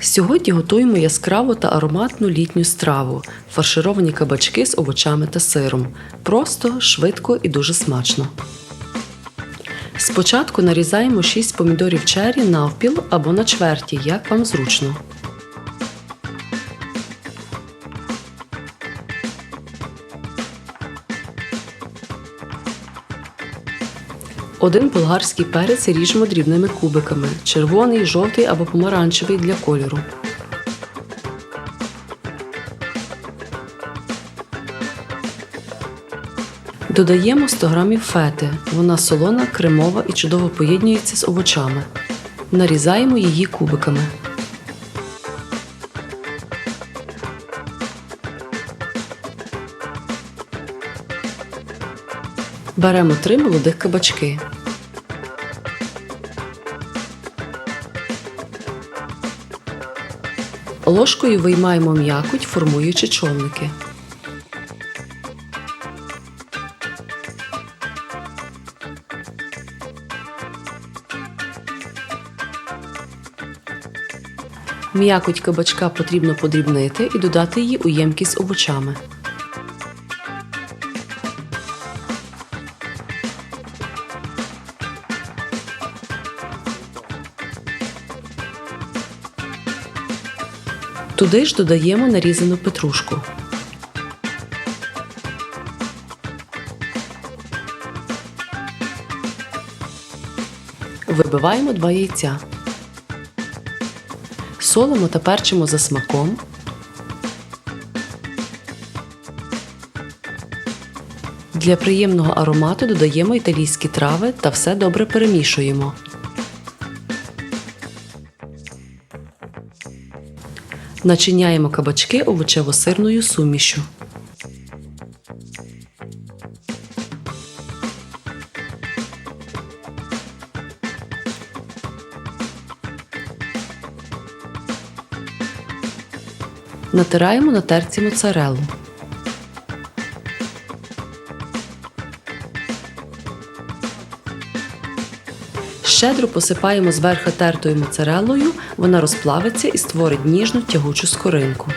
Сьогодні готуємо яскраву та ароматну літню страву фаршировані кабачки з овочами та сиром. Просто, швидко і дуже смачно. Спочатку нарізаємо 6 помідорів чері навпіл або на чверті, як вам зручно. Один болгарський перець ріжемо дрібними кубиками, червоний, жовтий або помаранчевий для кольору. Додаємо 100 грамів фети. Вона солона, кремова і чудово поєднюється з овочами. Нарізаємо її кубиками. Беремо три молодих кабачки. Ложкою виймаємо м'якоть, формуючи човники. М'якоть кабачка потрібно подрібнити і додати її у ємкість овочами. Туди ж додаємо нарізану петрушку. Вибиваємо два яйця. Солимо та перчимо за смаком. Для приємного аромату додаємо італійські трави та все добре перемішуємо. Начиняємо кабачки овочево-сирною сумішю. Натираємо на терці моцарелу. Щедро посипаємо зверху тертою моцарелою, вона розплавиться і створить ніжну тягучу скоринку.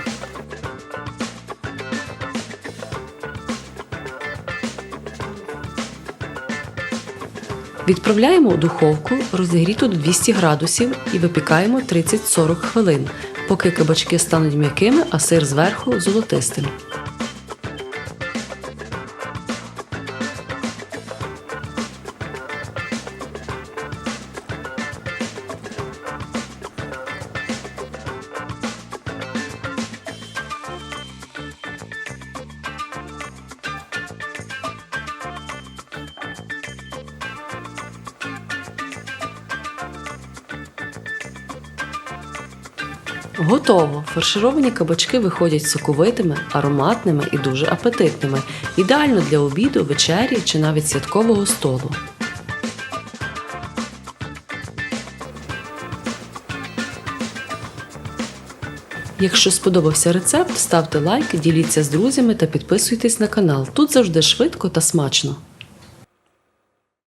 Відправляємо у духовку розігріту до 200 градусів і випікаємо 30-40 хвилин, поки кабачки стануть м'якими, а сир зверху золотистим. Готово! Фаршировані кабачки виходять соковитими, ароматними і дуже апетитними. Ідеально для обіду, вечері чи навіть святкового столу. Якщо сподобався рецепт, ставте лайк, діліться з друзями та підписуйтесь на канал. Тут завжди швидко та смачно.